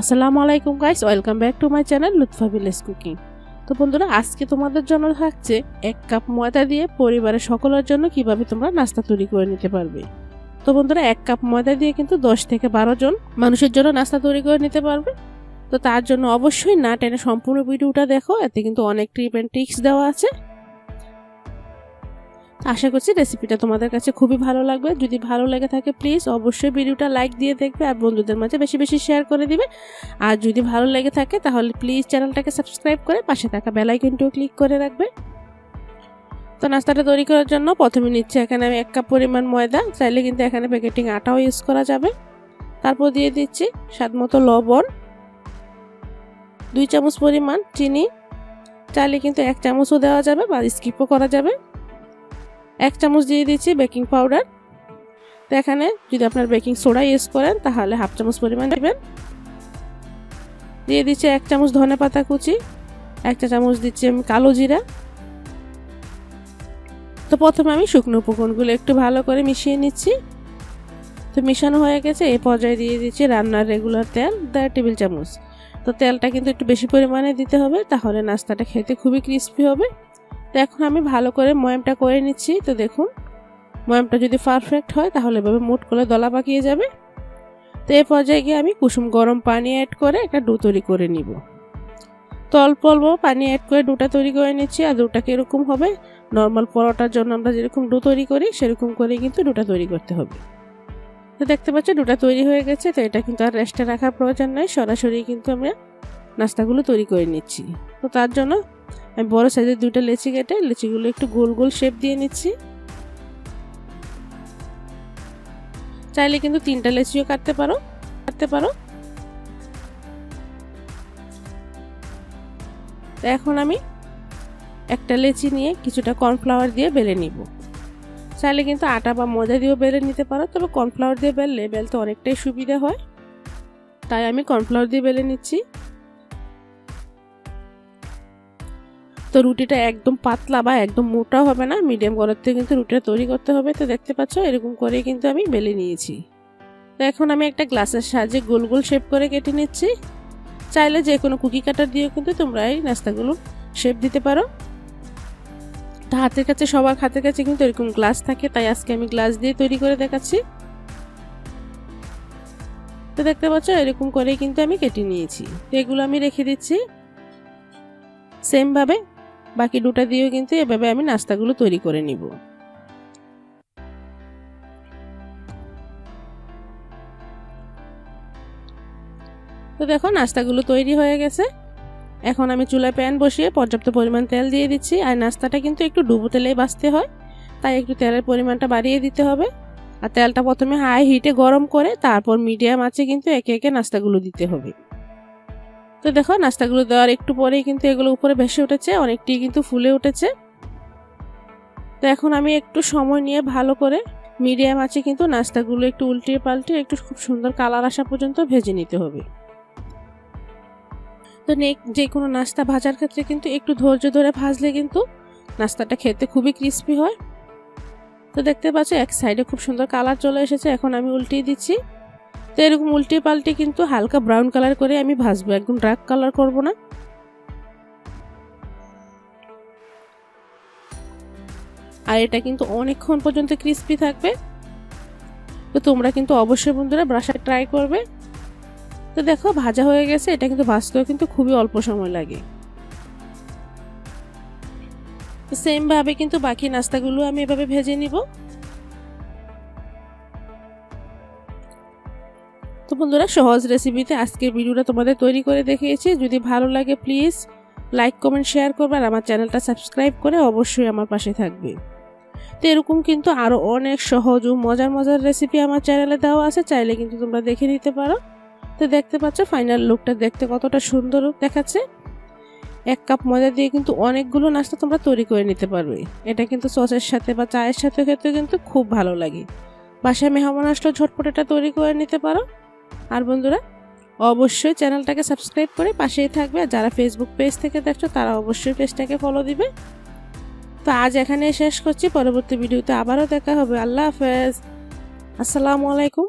আসসালামু আলাইকুম guys welcome back to my channel Lutfa village cooking তো বন্ধুরা, আজকে তোমাদের জন্য থাকছে এক কাপ ময়দা দিয়ে পরিবারের সকলের জন্য কীভাবে তোমরা নাস্তা তৈরি করে নিতে পারবে। তো বন্ধুরা, এক কাপ ময়দা দিয়ে কিন্তু দশ থেকে বারো জন মানুষের জন্য নাস্তা তৈরি করে নিতে পারবে। তো তার জন্য অবশ্যই না টেনে সম্পূর্ণ ভিডিওটা দেখো, এতে কিন্তু অনেক ট্রিপ অ্যান্ড ট্রিক্স দেওয়া আছে। আশা করছি রেসিপিটা তোমাদের কাছে খুবই ভালো লাগবে। যদি ভালো লেগে থাকে প্লিজ অবশ্যই ভিডিওটা লাইক দিয়ে দেখবে আর বন্ধুদের মাঝে বেশি বেশি শেয়ার করে দিবে। আর যদি ভালো লেগে থাকে, তাহলে প্লিজ চ্যানেলটাকে সাবস্ক্রাইব করে পাশে থাকা বেলাইকনটিও ক্লিক করে রাখবে। তো নাস্তাটা তৈরি করার জন্য প্রথমে নিচ্ছে এখানে আমি এক কাপ পরিমাণ ময়দা। চাইলে কিন্তু এখানে প্যাকেটিং আটাও ইউজ করা যাবে। তারপর দিয়ে দিচ্ছি স্বাদ মতো লবণ, দুই চামচ পরিমাণ চিনি। চাইলে কিন্তু এক চামচও দেওয়া যাবে বা স্কিপও করা যাবে। এক চামচ দিয়ে দিচ্ছি বেকিং পাউডার। তো এখানে যদি আপনার বেকিং সোডা ইউজ করেন, তাহলে হাফ চামচ পরিমাণ দেবেন। দিয়ে দিচ্ছি এক চামচ ধনে পাতা কুচি, একটা চামচ দিচ্ছি আমি কালো জিরা। তো প্রথমে আমি শুকনো উপকরণগুলো একটু ভালো করে মিশিয়ে নিচ্ছি। তো মিশানো হয়ে গেছে এই পর্যায়ে দিয়ে দিচ্ছি রান্নার রেগুলার তেল, দেড় টেবিল চামচ। তো তেলটা কিন্তু একটু বেশি পরিমাণে দিতে হবে, তাহলে নাস্তাটা খেতে খুবই ক্রিস্পি হবে। তো এখন আমি ভালো করে ময়ামটা করে নিচ্ছি, তো দেখুন। ময়ামটা যদি পারফেক্ট হয়, তাহলে এভাবে মুট করে দলা পাকিয়ে যাবে। তো এ পর্যায়ে গিয়ে আমি কুসুম গরম পানি অ্যাড করে একটা ডো তৈরি করে নিব। তো অল্প অল্প পানি অ্যাড করে ডোটা তৈরি করে নিচ্ছি, আর ডোটা কীরকম হবে নর্মাল পরোটার জন্য আমরা যেরকম ডো তৈরি করি, সেরকম করে কিন্তু ডোটা তৈরি করতে হবে। তো দেখতে পাচ্ছ, ডোটা তৈরি হয়ে গেছে, তো এটা কিন্তু আর রেস্টে রাখার প্রয়োজন নয় সরাসরি কিন্তু আমরা নাস্তাগুলো তৈরি করে নিচ্ছি। তো তার জন্য আমি বড় সাইজের দুইটা লেচি কেটে লেচিগুলো একটু গোল গোল শেপ দিয়ে নিচ্ছি। চাইলে কিন্তু তিনটা লেচিও কাটতে পারো কাটতে পারো। এখন আমি একটা লেচি নিয়ে কিছুটা কর্নফ্লাওয়ার দিয়ে বেলে নিব। চাইলে কিন্তু আটা বা ময়দা দিয়েও বেলে নিতে পারো, তবে কর্নফ্লাওয়ার দিয়ে বেললে বেলতে অনেকটাই সুবিধা হয়। তাই আমি কর্নফ্লাওয়ার দিয়ে বেলে নিচ্ছি। তো রুটিটা একদম পাতলা বা একদম মোটা হবে না মিডিয়াম করাতে কিন্তু রুটিটা তৈরি করতে হবে। তো দেখতে পাচ্ছ, এরকম করে কিন্তু আমি বেলে নিয়েছি। তো এখন আমি একটা গ্লাসের সাহায্যে গোল গোল শেপ করে কেটে নিচ্ছি। চাইলে যে কোনো কুকি কাটার দিয়েও কিন্তু তোমরা এই নাস্তাগুলো শেপ দিতে পারো। তা হাতের কাছে, সবার হাতের কাছে কিন্তু এরকম গ্লাস থাকে, তাই আজকে আমি গ্লাস দিয়ে তৈরি করে দেখাচ্ছি। তো দেখতে পাচ্ছ, এরকম করেই কিন্তু আমি কেটে নিয়েছি। তো এগুলো আমি রেখে দিচ্ছি। সেমভাবে বাকি দুটা দিয়েও কিন্তু এভাবে আমি নাস্তাগুলো তৈরি করে নিব। তো দেখো, নাস্তাগুলো তৈরি হয়ে গেছে। এখন আমি চুলায় প্যান বসিয়ে পর্যাপ্ত পরিমাণ তেল দিয়ে দিচ্ছি। আর নাস্তাটা কিন্তু একটু ডুবো তেলেই বাঁচতে হয়, তাই একটু তেলের পরিমাণটা বাড়িয়ে দিতে হবে। আর তেলটা প্রথমে হাই হিটে গরম করে তারপর মিডিয়াম আছে কিন্তু একে একে নাস্তাগুলো দিতে হবে। তো দেখো, নাস্তাগুলো দেওয়ার একটু পরেই কিন্তু এগুলো উপরে ভেসে উঠেছে, অনেকটি কিন্তু ফুলে উঠেছে। তো এখন আমি একটু সময় নিয়ে ভালো করে মিডিয়াম আছে কিন্তু নাস্তাগুলো একটু উল্টিয়ে পাল্টে একটু খুব সুন্দর কালার আসা পর্যন্ত ভেজে নিতে হবে। তো যে কোনো নাস্তা ভাজার ক্ষেত্রে কিন্তু একটু ধৈর্য ধরে ভাজলে কিন্তু নাস্তাটা খেতে খুবই ক্রিস্পি হয়। তো দেখতে পাচ্ছ, এক সাইডে খুব সুন্দর কালার চলে এসেছে, এখন আমি উল্টিয়ে দিচ্ছি। এরকম উল্টে পাল্টে কিন্তু হালকা ব্রাউন কালার করে আমি ভাজবো। একদম ডার্ক কালার করব না। আর এটা কিন্তু অনেকক্ষণ পর্যন্ত ক্রিস্পি থাকবে। তো তোমরা কিন্তু অবশ্যই বন্ধুরা ব্রাশার ট্রাই করবে। তো দেখো, ভাজা হয়ে গেছে। এটা কিন্তু ভাজতেও কিন্তু খুবই অল্প সময় লাগে। সেমভাবে কিন্তু বাকি নাস্তাগুলো আমি এভাবে ভেজে নিব। বন্ধুরা, সহজ রেসিপিতে আজকের ভিডিওটা তোমাদের তৈরি করে দেখিয়েছি। যদি ভালো লাগে প্লিজ লাইক কমেন্ট শেয়ার করবে আর আমার চ্যানেলটা সাবস্ক্রাইব করে অবশ্যই আমার পাশে থাকবে। তো এরকম কিন্তু আরও অনেক সহজ ও মজার মজার রেসিপি আমার চ্যানেলে দেওয়া আছে, চাইলে কিন্তু তোমরা দেখে নিতে পারো। তো দেখতে পাচ্ছ ফাইনাল লুকটা দেখতে কতটা সুন্দর দেখাচ্ছে। এক কাপ ময়দা দিয়ে কিন্তু অনেকগুলো নাস্তা তোমরা তৈরি করে নিতে পারবে। এটা কিন্তু সসের সাথে বা চায়ের সাথে খেতে কিন্তু খুব ভালো লাগে। বাসায় মেহমান আসলে ঝটপট এটা তৈরি করে নিতে পারো। আর বন্ধুরা, অবশ্যই চ্যানেলটাকে সাবস্ক্রাইব করে পাশেই থাকবে, আর যারা ফেসবুক পেজ থেকে দেখছ, তারা অবশ্যই পেজটাকে ফলো দিবে। তো আজ এখানে শেষ করছি, পরবর্তী ভিডিওতে আবারও দেখা হবে। আল্লাহ হাফেজ। আসসালামু আলাইকুম।